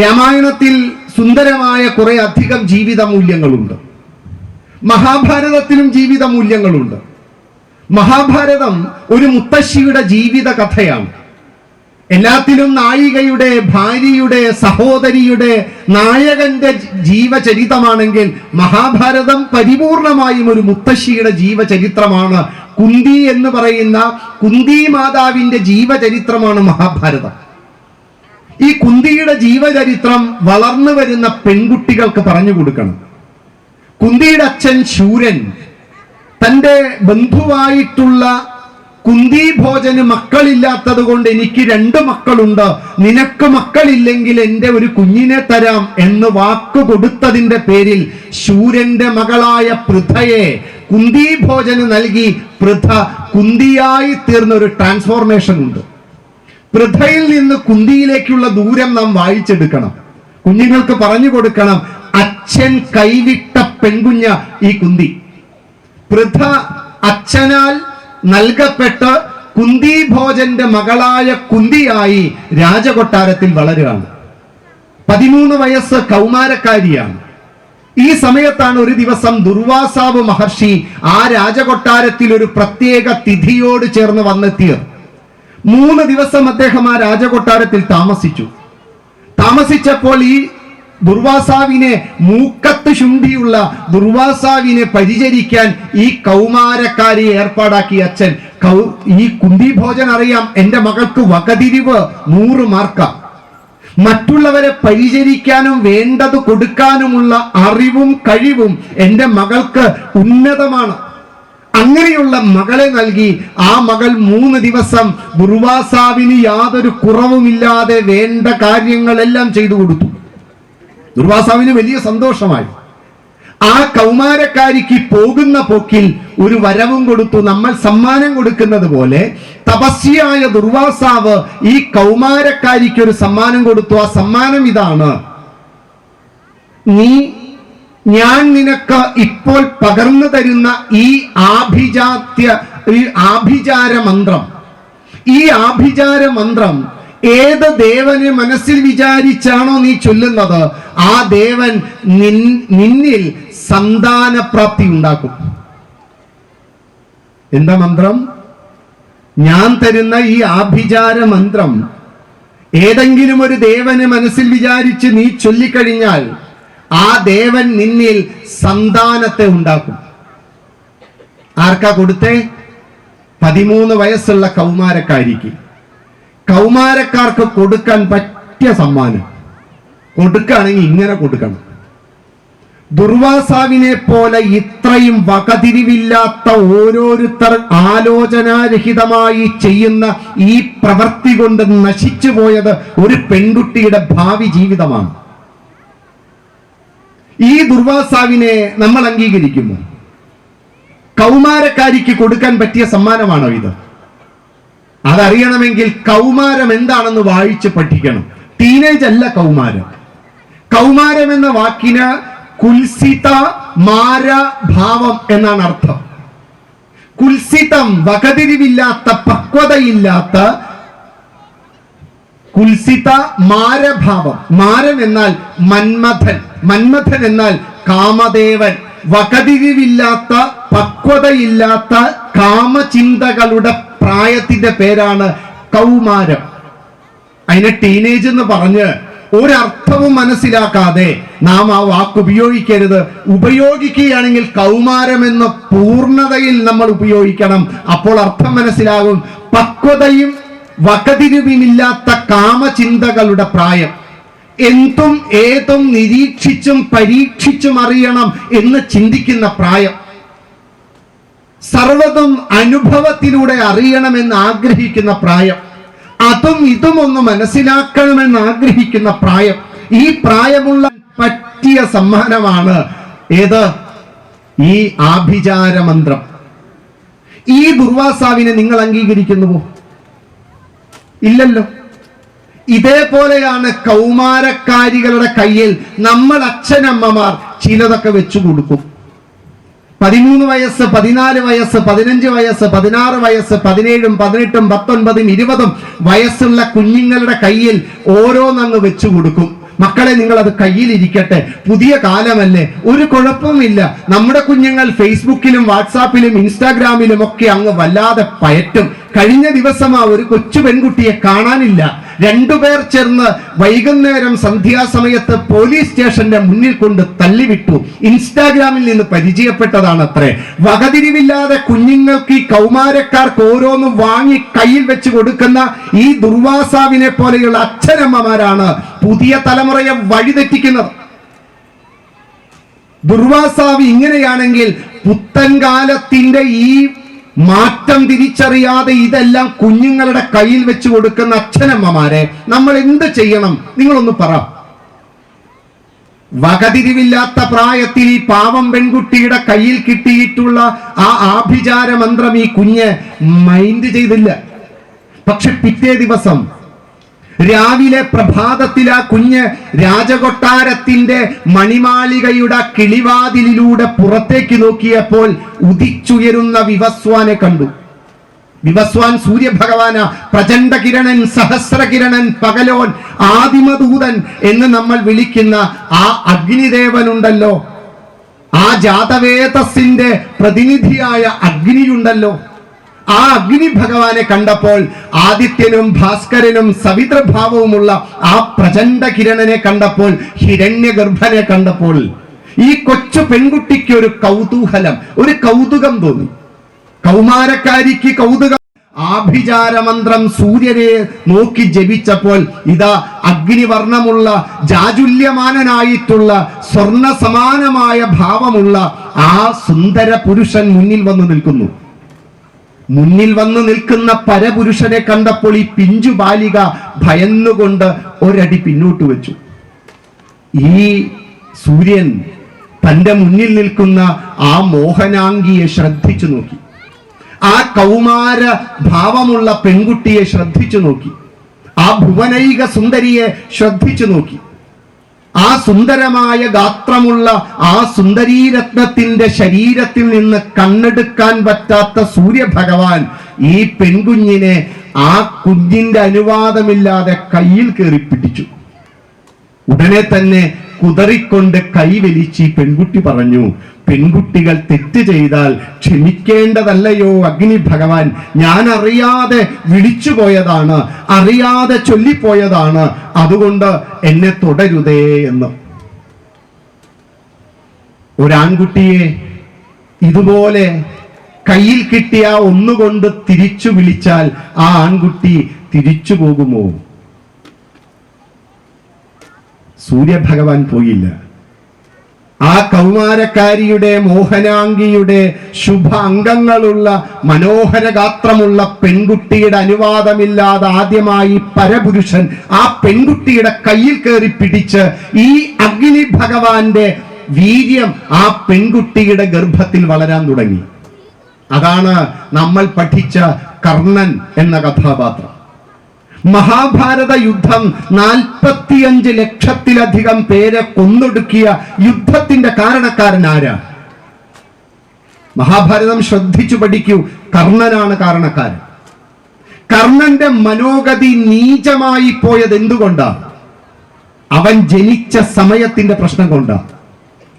രാമായണത്തിൽ സുന്ദരമായ കുറെ അധികം ജീവിത മൂല്യങ്ങളുണ്ട് മഹാഭാരതത്തിലും ജീവിത മൂല്യങ്ങളുണ്ട് മഹാഭാരതം ഒരു മുത്തശ്ശിയുടെ ജീവിത കഥയാണ് എല്ലാത്തിലും നായികയുടെ ഭാര്യയുടെ സഹോദരിയുടെ നായകന്റെ ജീവചരിതമാണെങ്കിൽ മഹാഭാരതം പരിപൂർണമായും ഒരു മുത്തശ്ശിയുടെ ജീവചരിത്രമാണ്. കുന്തി എന്ന് പറയുന്ന കുന്തി മാതാവിന്റെ ജീവചരിത്രമാണ് മഹാഭാരതം. ഈ കുന്തിയുടെ ജീവചരിത്രം വളർന്നു വരുന്ന പെൺകുട്ടികൾക്ക് പറഞ്ഞു കൊടുക്കണം. കുന്തിയുടെ അച്ഛൻ ശൂരൻ. തന്റെ ബന്ധുവായിട്ടുള്ള കുന്തി ഭോജന് മക്കളില്ലാത്തത് കൊണ്ട് എനിക്ക് രണ്ട് മക്കളുണ്ട്. നിനക്ക് മക്കളില്ലെങ്കിൽ എന്റെ ഒരു കുഞ്ഞിനെ തരാം എന്ന് വാക്ക് കൊടുത്തതിന്റെ പേരിൽ ശൂരന്റെ മകളായ പൃഥയെ കുന്തി ഭോജന് നൽകി. പൃഥ കുന്തിയായി തീർന്ന ഒരു ട്രാൻസ്ഫോർമേഷൻ ഉണ്ട്. പൃഥയിൽ നിന്ന് കുന്തിയിലേക്കുള്ള ദൂരം നാം വായിച്ചെടുക്കണം. കുഞ്ഞുങ്ങൾക്ക് പറഞ്ഞു കൊടുക്കണം അച്ഛൻ കൈവിട്ട പെൺകുഞ്ഞ ഈ കുന്തി. പൃഥ അച്ഛനാൽ നൽകപ്പെട്ട് കുന്തി ഭോജന്റെ മകളായ കുന്തിയായി രാജകൊട്ടാരത്തിൽ വളരുകയാണ്. പതിമൂന്ന് വയസ്സ് കൗമാരക്കാരിയാണ്. ഈ സമയത്താണ് ഒരു ദിവസം ദുർവാസാവ് മഹർഷി ആ രാജകൊട്ടാരത്തിൽ ഒരു പ്രത്യേക തിഥിയോട് ചേർന്ന് വന്നെത്തിയത്. മൂന്ന് ദിവസം അദ്ദേഹം ആ രാജകൊട്ടാരത്തിൽ താമസിച്ചു. താമസിച്ചപ്പോൾ ഈ ദുർവാസാവിനെ മൂക്കത്ത് ശുണ്ഠിയുള്ള ദുർവാസാവിനെ പരിചരിക്കാൻ ഈ കൗമാരക്കാരി ഏർപ്പാടാക്കി അച്ഛൻ. കൗ ഈ കുന്തി ഭോജൻ അറിയാം എന്റെ മകൾക്ക് വകതിരിവ് നൂറ് മാർക്ക. മറ്റുള്ളവരെ പരിചരിക്കാനും വേണ്ടത് കൊടുക്കാനുമുള്ള അറിവും കഴിവും എന്റെ മകൾക്ക് ഉന്നതമാണ്. അങ്ങനെയുള്ള മകളെ നൽകി ആ മകൾ മൂന്ന് ദിവസം ദുർവാസാവിന് യാതൊരു കുറവുമില്ലാതെ വേണ്ട കാര്യങ്ങളെല്ലാം ചെയ്തു കൊടുത്തു. ദുർവാസാവിന് വലിയ സന്തോഷമായി. ആ കൗമാരക്കാരിക്ക് പോകുന്ന പോക്കിൽ ഒരു വരവും കൊടുത്തു നമ്മൾ സമ്മാനം കൊടുക്കുന്നത് പോലെ തപസ്യായ ദുർവാസാവ് ഈ കൗമാരക്കാരിക്ക് ഒരു സമ്മാനം കൊടുത്തു. ആ സമ്മാനം ഇതാണ്. നീ ഞാൻ നിനക്ക് ഇപ്പോൾ പകർന്നു തരുന്ന ഈ ആഭിജാത്യ ഈ ആഭിചാര മന്ത്രം ഈ ആഭിചാര മന്ത്രം ഏത് ദേവനെ മനസ്സിൽ വിചാരിച്ചാണോ നീ ചൊല്ലുന്നത് ആ ദേവൻ നിൻ- നിന്നിൽ സന്താനപ്രാപ്തി ഉണ്ടാക്കും. എന്താ മന്ത്രം? ഞാൻ തരുന്ന ഈ ആഭിചാര മന്ത്രം ഏതെങ്കിലും ഒരു ദേവനെ മനസ്സിൽ വിചാരിച്ച് നീ ചൊല്ലിക്കഴിഞ്ഞാൽ ആ ദേവൻ നിന്നിൽ സന്താനത്തെ ഉണ്ടാക്കും. ആർക്കാ കൊടുത്തേ? പതിമൂന്ന് വയസ്സുള്ള കൗമാരക്കാരിക്ക്. കൗമാരക്കാർക്ക് കൊടുക്കാൻ പറ്റിയ സമ്മാനം. കൊടുക്കുകയാണെങ്കിൽ ഇങ്ങനെ കൊടുക്കണം. ദുർവാസാവിനെ പോലെ ഇത്രയും വകതിരിവില്ലാത്ത ഓരോരുത്തർ ആലോചനാരഹിതമായി ചെയ്യുന്ന ഈ പ്രവൃത്തി കൊണ്ട് നശിച്ചു പോയത് ഒരു പെൺകുട്ടിയുടെ ഭാവി ജീവിതമാണ്. ഈ ദുർവാസാവിനെ നമ്മൾ അംഗീകരിക്കുന്നു. കൗമാരക്കാരിക്ക് കൊടുക്കാൻ പറ്റിയ സമ്മാനമാണോ ഇത്? അതറിയണമെങ്കിൽ കൗമാരം എന്താണെന്ന് വായിച്ച് പഠിക്കണം. ടീനേജ് അല്ല കൗമാരം. കൗമാരം എന്ന വാക്കിന് കുൽസിത മാര ഭാവം എന്നാണ് അർത്ഥം. കുൽസിതം വകതിരിവില്ലാത്ത പക്വതയില്ലാത്ത കുൽസിത മാരഭാവം. മാരൻ എന്നാൽ മന്മഥൻ. മന്മഥൻ എന്നാൽ കാമദേവൻ. വകതിരിവില്ലാത്ത പക്വതയില്ലാത്ത കാമചിന്തകളുടെ പ്രായത്തിന്റെ പേരാണ് കൗമാരം. അതിനെ ടീനേജ് എന്ന് പറഞ്ഞ് ഒരർത്ഥവും മനസ്സിലാക്കാതെ നാം ആ വാക്ക് ഉപയോഗിക്കരുത്. ഉപയോഗിക്കുകയാണെങ്കിൽ കൗമാരം എന്ന പൂർണതയിൽ നമ്മൾ ഉപയോഗിക്കണം. അപ്പോൾ അർത്ഥം മനസ്സിലാകും. പക്വതയും വകതിരിവുമില്ലാത്ത കാമചിന്തകളുടെ പ്രായം. എന്തും ഏതും നിരീക്ഷിച്ചും പരീക്ഷിച്ചും അറിയണം എന്ന് ചിന്തിക്കുന്ന പ്രായം. സർവതും അനുഭവത്തിലൂടെ അറിയണമെന്ന് ആഗ്രഹിക്കുന്ന പ്രായം. അതും ഇതും ഒന്ന് മനസ്സിലാക്കണമെന്ന് ആഗ്രഹിക്കുന്ന പ്രായം. ഈ പ്രായമുള്ള പറ്റിയ സമ്മാനമാണ് ഏത്? ഈ ആഭിചാര മന്ത്രം ഈ ദുർവാസാവിനെ നിങ്ങൾ അംഗീകരിക്കുന്നുവോ? ഇല്ലല്ലോ. ഇതേപോലെയാണ് കൗമാരക്കാരികളുടെ കയ്യിൽ നമ്മൾ അച്ഛനമ്മമാർ ചിലതൊക്കെ വെച്ചു കൊടുക്കും. പതിമൂന്ന് വയസ്സ് പതിനാല് വയസ്സ് പതിനഞ്ച് വയസ്സ് പതിനാറ് വയസ്സ് പതിനേഴും പതിനെട്ടും പത്തൊൻപതും ഇരുപതും വയസ്സുള്ള കുഞ്ഞുങ്ങളുടെ കയ്യിൽ ഓരോന്നങ്ങ് വെച്ചു കൊടുക്കും. മക്കളെ നിങ്ങൾ അത് കയ്യിലിരിക്കട്ടെ. പുതിയ കാലമല്ലേ. ഒരു കുഴപ്പവുമില്ല നമ്മുടെ കുഞ്ഞുങ്ങൾ ഫേസ്ബുക്കിലും വാട്സാപ്പിലും ഇൻസ്റ്റാഗ്രാമിലും ഒക്കെ അങ്ങ് വല്ലാതെ പയറ്റും. കഴിഞ്ഞ ദിവസം ആ ഒരു കൊച്ചു പെൺകുട്ടിയെ കാണാനില്ല. രണ്ടുപേർ ചേർന്ന് വൈകുന്നേരം സന്ധ്യാസമയത്ത് പോലീസ് സ്റ്റേഷന്റെ മുന്നിൽ കൊണ്ട് തള്ളിവിട്ടു. ഇൻസ്റ്റാഗ്രാമിൽ നിന്ന് പരിചയപ്പെട്ടതാണ് അത്രേ വകതിരിവില്ലാതെ കുഞ്ഞുങ്ങൾക്ക് ഈ കൗമാരക്കാർക്ക് ഓരോന്നും വാങ്ങി കയ്യിൽ വെച്ച് കൊടുക്കുന്ന ഈ ദുർവാസാവിനെ പോലെയുള്ള അച്ഛനമ്മമാരാണ് പുതിയ തലമുറയെ വഴിതെറ്റിക്കുന്നത്. ദുർവാസാവ് ഇങ്ങനെയാണെങ്കിൽ പുത്തൻകാലത്തിന്റെ ഈ മാറ്റം തിരിച്ചറിയാതെ ഇതെല്ലാം കുഞ്ഞുങ്ങളുടെ കയ്യിൽ വെച്ച് കൊടുക്കുന്ന അച്ഛനമ്മമാരെ നമ്മൾ എന്ത് ചെയ്യണം? നിങ്ങളൊന്ന് പറ. വകതിരിവില്ലാത്ത പ്രായത്തിൽ ഈ പാവം പെൺകുട്ടിയുടെ കയ്യിൽ കിട്ടിയിട്ടുള്ള ആ ആഭിചാര മന്ത്രം ഈ കുഞ്ഞ് മൈൻഡ് ചെയ്തില്ല. പക്ഷെ പിറ്റേ ദിവസം രാവിലെ പ്രഭാതത്തിൽ ആ കുഞ്ഞ് രാജകൊട്ടാരത്തിന്റെ മണിമാളികയുടെ കിളിവാതിലിലൂടെ പുറത്തേക്ക് നോക്കിയപ്പോൾ ഉദിച്ചുയരുന്ന വിവസ്വാനെ കണ്ടു. വിവസ്വാൻ സൂര്യഭഗവാന പ്രചണ്ഡ കിരണൻ സഹസ്രകിരണൻ പകലോൻ ആദിമദൂതൻ എന്ന് നമ്മൾ വിളിക്കുന്ന ആ അഗ്നിദേവനുണ്ടല്ലോ. ആ ജാതവേദസിന്റെ പ്രതിനിധിയായ അഗ്നിയുണ്ടല്ലോ. ആ അഗ്നി ഭഗവാനെ കണ്ടപ്പോൾ ആദിത്യനും ഭാസ്കരനും സവിതൃഭാവവുമുള്ള ആ പ്രചണ്ഡ കിരണനെ കണ്ടപ്പോൾ ഹിരണ്യഗർഭനെ കണ്ടപ്പോൾ ഈ കൊച്ചു പെൺകുട്ടിക്ക് ഒരു കൗതൂഹലം ഒരു കൗതുകം തോന്നി. കൗമാരക്കാരിക്ക് കൗതുകം. ആഭിചാരമന്ത്രം സൂര്യനെ നോക്കി ജപിച്ചപ്പോൾ ഇതാ അഗ്നിവർണമുള്ള ജാജുല്യമാനനായിട്ടുള്ള സ്വർണ സമാനമായ ഭാവമുള്ള ആ സുന്ദര പുരുഷൻ മുന്നിൽ വന്നു നിൽക്കുന്നു. മുന്നിൽ വന്നു നിൽക്കുന്ന പരപുരുഷനെ കണ്ടപ്പോൾ ഈ പിഞ്ചു ബാലിക ഭയന്നുകൊണ്ട് ഒരടി പിന്നോട്ട് വെച്ചു. ഈ സൂര്യൻ തന്റെ മുന്നിൽ നിൽക്കുന്ന ആ മോഹനാംഗിയെ ശ്രദ്ധിച്ചു നോക്കി. ആ കൗമാര ഭാവമുള്ള പെൺകുട്ടിയെ ശ്രദ്ധിച്ചു നോക്കി. ആ ഭുവനൈക സുന്ദരിയെ ശ്രദ്ധിച്ചു നോക്കി. ആ സുന്ദരമായ ഗാത്രമുള്ള ആ സുന്ദരീരത്നത്തിന്റെ ശരീരത്തിൽ നിന്ന് കണ്ണെടുക്കാൻ പറ്റാത്ത സൂര്യഭഗവാൻ ഈ പെൺകുഞ്ഞിനെ ആ കുഞ്ഞിന്റെ അനുവാദമില്ലാതെ കയ്യിൽ കയറി പിടിച്ചു. ഉടനെ തന്നെ കുതറിക്കൊണ്ട് കൈവലിച്ച് പെൺകുട്ടി പറഞ്ഞു പെൺകുട്ടികൾ തെറ്റ് ചെയ്താൽ ക്ഷമിക്കേണ്ടതല്ലയോ അഗ്നി ഭഗവാൻ? ഞാൻ അറിയാതെ വിളിച്ചു പോയതാണ് അറിയാതെ ചൊല്ലിപ്പോയതാണ് അതുകൊണ്ട് എന്നെ തുടരുതേ എന്ന്. ഒരാൺകുട്ടിയെ ഇതുപോലെ കയ്യിൽ കിട്ടിയ ഒന്നുകൊണ്ട് തിരിച്ചു വിളിച്ചാൽ ആ ആൺകുട്ടി തിരിച്ചു പോകുമോ? സൂര്യഭഗവാൻ പോയില്ല. ആ കൗമാരക്കാരിയുടെ മോഹനാംഗിയുടെ ശുഭ അംഗങ്ങളുള്ള മനോഹര ഗാത്രമുള്ള പെൺകുട്ടിയുടെ അനുവാദമില്ലാതെ ആദ്യമായി പരപുരുഷൻ ആ പെൺകുട്ടിയുടെ കയ്യിൽ കയറി പിടിച്ച് ഈ അഗ്നി ഭഗവാന്റെ വീര്യം ആ പെൺകുട്ടിയുടെ ഗർഭത്തിൽ വളരാൻ തുടങ്ങി. അതാണ് നമ്മൾ പഠിച്ച കർണൻ എന്ന കഥാപാത്രം. മഹാഭാരത യുദ്ധം നാൽപ്പത്തിയഞ്ച് ലക്ഷത്തിലധികം പേരെ കൊന്നൊടുക്കിയ യുദ്ധത്തിന്റെ കാരണക്കാരൻ ആരാ? മഹാഭാരതം ശ്രദ്ധിച്ചു പഠിക്കൂ. കർണനാണ് കാരണക്കാരൻ. കർണന്റെ മനോഗതി നീചമായി പോയത് എന്തുകൊണ്ടാണ് അവൻ ജനിച്ച സമയത്തിന്റെ പ്രശ്നം കൊണ്ടാണ്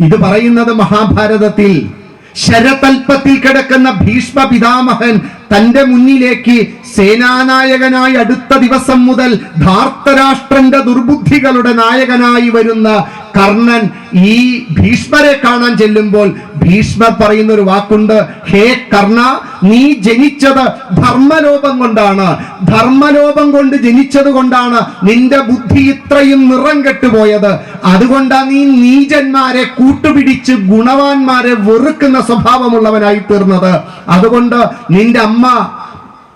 ഇത് പറയുന്നത് മഹാഭാരതത്തിൽ ശരതൽപ്പത്തിൽ കിടക്കുന്ന ഭീഷ്മ പിതാമഹൻ തന്റെ മുന്നിലേക്ക് സേനാനായകനായി അടുത്ത ദിവസം മുതൽ ധാർത്തരാഷ്ട്രന്റെ ദുർബുദ്ധികളുടെ നായകനായി വരുന്ന കർണൻ ഈ ഭീഷ്മരെ കാണാൻ ചെല്ലുമ്പോൾ ഭീഷ്മർ പറയുന്ന ഒരു വാക്കുണ്ട് ഹേ കർണ നീ ജനിച്ചത് ധർമ്മലോപം കൊണ്ടാണ്. ധർമ്മലോപം കൊണ്ട് ജനിച്ചത് കൊണ്ടാണ് നിന്റെ ബുദ്ധി ഇത്രയും നിറം കെട്ടുപോയത്. അതുകൊണ്ടാണ് നീ നീചന്മാരെ കൂട്ടുപിടിച്ച് ഗുണവാന്മാരെ വെറുക്കുന്ന സ്വഭാവമുള്ളവനായി തീർന്നത്. അതുകൊണ്ട് നിന്റെ അമ്മ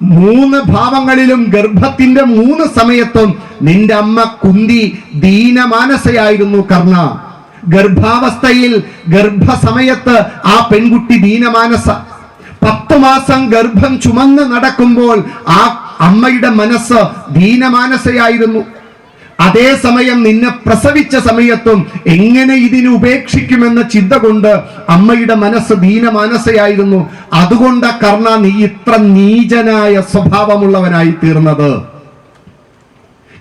മൂന്ന് ഭാവങ്ങളിലും ഗർഭത്തിന്റെ മൂന്ന് സമയത്തും നിന്റെ അമ്മ കുന്തി ദീനമാനസയായിരുന്നു കർണ. ഗർഭാവസ്ഥയിൽ ഗർഭസമയത്ത് ആ പെൺകുട്ടി ദീനമാനസ. പത്ത് മാസം ഗർഭം ചുമന്ന് നടക്കുമ്പോൾ ആ അമ്മയുടെ മനസ്സ് ദീനമാനസയായിരുന്നു. അതേസമയം നിന്നെ പ്രസവിച്ച സമയത്തും എങ്ങനെ ഇതിനെ ഉപേക്ഷിക്കുമെന്ന ചിന്ത കൊണ്ട് അമ്മയുടെ മനസ്സ് ദീനമാനസയായിരുന്നു അതുകൊണ്ട് കർണ നീ ഇത്ര നീചനായ സ്വഭാവമുള്ളവനായി തീർന്നത്.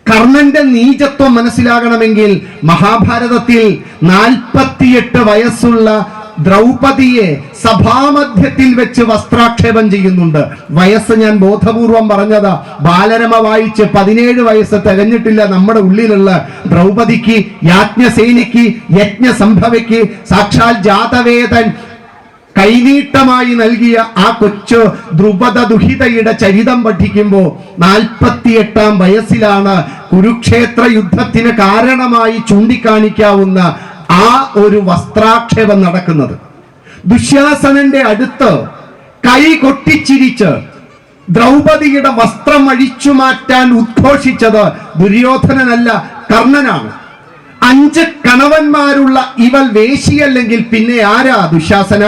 കർണന്റെ നീചത്വം മനസ്സിലാകണമെങ്കിൽ മഹാഭാരതത്തിൽ നാൽപ്പത്തിയെട്ട് വയസ്സുള്ള ദ്രൗപദിയെ സഭാമധ്യത്തിൽ വെച്ച് വസ്ത്രാക്ഷേപം ചെയ്യുന്നുണ്ട്. വയസ്സ് ഞാൻ ബോധപൂർവം പറഞ്ഞതാ. ബാലരമ വായിച്ച് പതിനേഴ് വയസ്സ് തികഞ്ഞിട്ടില്ല നമ്മുടെ ഉള്ളിലുള്ള ദ്രൗപതിക്ക് യാജ്ഞസേനിക്ക് യജ്ഞ സംഭവയ്ക്ക് സാക്ഷാൽ ജാതവേദൻ കൈനീട്ടമായി നൽകിയ ആ കൊച്ചു ദ്രുപദ ദുഹിതയുടെ ചരിതം പഠിക്കുമ്പോൾ നാൽപ്പത്തിയെട്ടാം വയസ്സിലാണ് കുരുക്ഷേത്ര യുദ്ധത്തിന് കാരണമായി ചൂണ്ടിക്കാണിക്കാവുന്ന ആ ഒരു വസ്ത്രാക്ഷേപം നടക്കുന്നത്. ദുശ്യാസനന്റെ അടുത്ത് കൈ കൊട്ടിച്ചിരിച്ച് ദ്രൗപതിയുടെ വസ്ത്രം അഴിച്ചു മാറ്റാൻ ഉദ്ഘോഷിച്ചത് ദുര്യോധനനല്ല കർണനാണ്. അഞ്ച് കണവന്മാരുള്ള ഇവൾ വേശിയല്ലെങ്കിൽ പിന്നെ ആരാ ദുശാസന?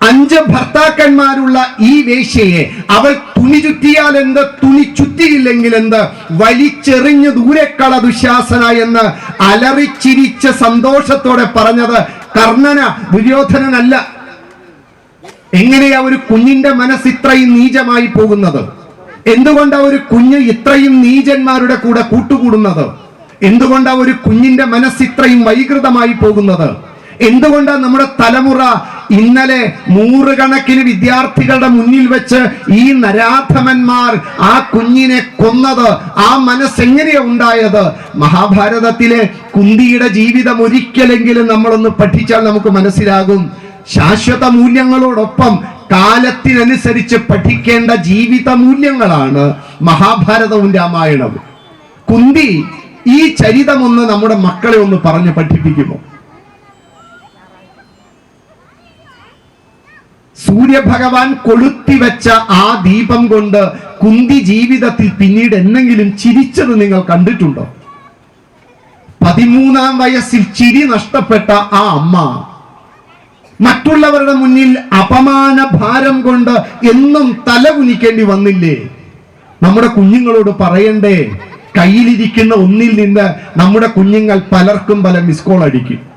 അഞ്ച് ഭർത്താക്കന്മാരുള്ള ഈ വേശ്യയെ അവൾ തുണി ചുറ്റിയാൽ എന്ത്? തുണി ചുറ്റിയില്ലെങ്കിൽ എന്ത്? വലിച്ചെറിഞ്ഞ് ദൂരെക്കള ദുശാസന എന്ന് അലറിച്ചിരിച്ച സന്തോഷത്തോടെ പറഞ്ഞത് കർണന ദുര്യോധനനല്ല. എങ്ങനെയാ ഒരു കുഞ്ഞിന്റെ മനസ്സ് ഇത്രയും നീചമായി പോകുന്നത്? എന്തുകൊണ്ടാ ഒരു കുഞ്ഞ് ഇത്രയും നീചന്മാരുടെ കൂടെ കൂട്ടുകൂടുന്നത്? എന്തുകൊണ്ടാ ഒരു കുഞ്ഞിന്റെ മനസ്സ് ഇത്രയും വൈകൃതമായി പോകുന്നത്? എന്തുകൊണ്ടാ നമ്മുടെ തലമുറ ഇന്നലെ നൂറുകണക്കിന് വിദ്യാർത്ഥികളുടെ മുന്നിൽ വെച്ച് ഈ നരാധമന്മാർ ആ കുഞ്ഞിനെ കൊന്നത്? ആ മനസ്സ് എങ്ങനെയാ ഉണ്ടായത്? മഹാഭാരതത്തിലെ കുന്തിയുടെ ജീവിതം ഒരിക്കലെങ്കിലും നമ്മളൊന്ന് പഠിച്ചാൽ നമുക്ക് മനസ്സിലാകും. ശാശ്വത മൂല്യങ്ങളോടൊപ്പം കാലത്തിനനുസരിച്ച് പഠിക്കേണ്ട ജീവിത മൂല്യങ്ങളാണ് മഹാഭാരതവും രാമായണവും. കുന്തി ഈ ചരിതമൊന്ന് നമ്മുടെ മക്കളെ ഒന്ന് പറഞ്ഞ് പഠിപ്പിക്കുമോ? സൂര്യഭഗവാൻ കൊളുത്തിവെച്ച ആ ദീപം കൊണ്ട് കുന്തി ജീവിതത്തിൽ പിന്നീട് എന്തെങ്കിലും ചിരിച്ചത് നിങ്ങൾ കണ്ടിട്ടുണ്ടോ? പതിമൂന്നാം വയസ്സിൽ ചിരി നഷ്ടപ്പെട്ട ആ അമ്മ മറ്റുള്ളവരുടെ മുന്നിൽ അപമാന ഭാരം കൊണ്ട് എന്നും തല കുനിക്കേണ്ടി വന്നില്ലേ? നമ്മുടെ കുഞ്ഞുങ്ങളോട് പറയണ്ടേ? കയ്യിലിരിക്കുന്ന ഒന്നിൽ നിന്ന് നമ്മുടെ കുഞ്ഞുങ്ങൾ പലർക്കും പല മിസ് കോൾ അടിക്കും.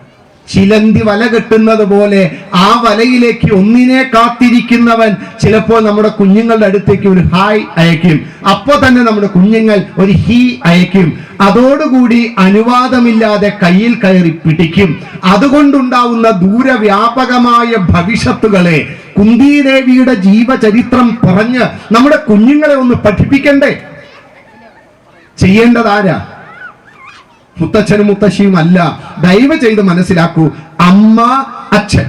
ചിലന്തി വല കെട്ടുന്നത് പോലെ ആ വലയിലേക്ക് ഒന്നിനെ കാത്തിരിക്കുന്നവൻ ചിലപ്പോൾ നമ്മുടെ കുഞ്ഞുങ്ങളുടെ അടുത്തേക്ക് ഒരു ഹായ് അയക്കും. അപ്പോൾ തന്നെ നമ്മുടെ കുഞ്ഞുങ്ങൾ ഒരു ഹീ അയക്കും. അതോടുകൂടി അനുവാദമില്ലാതെ കയ്യിൽ കയറി പിടിക്കും. അതുകൊണ്ടുണ്ടാവുന്ന ദൂരവ്യാപകമായ ഭവിഷ്യത്തുകളെ കുന്തിദേവിയുടെ ജീവചരിത്രം പറഞ്ഞ് നമ്മുടെ കുഞ്ഞുങ്ങളെ ഒന്ന് പഠിപ്പിക്കണ്ടേ? ചെയ്യേണ്ടതാരാ മുത്തച്ഛനും മുത്തശ്ശിയും അല്ല. ദയവ് ചെയ്ത് മനസ്സിലാക്കൂ. അമ്മ അച്ഛൻ.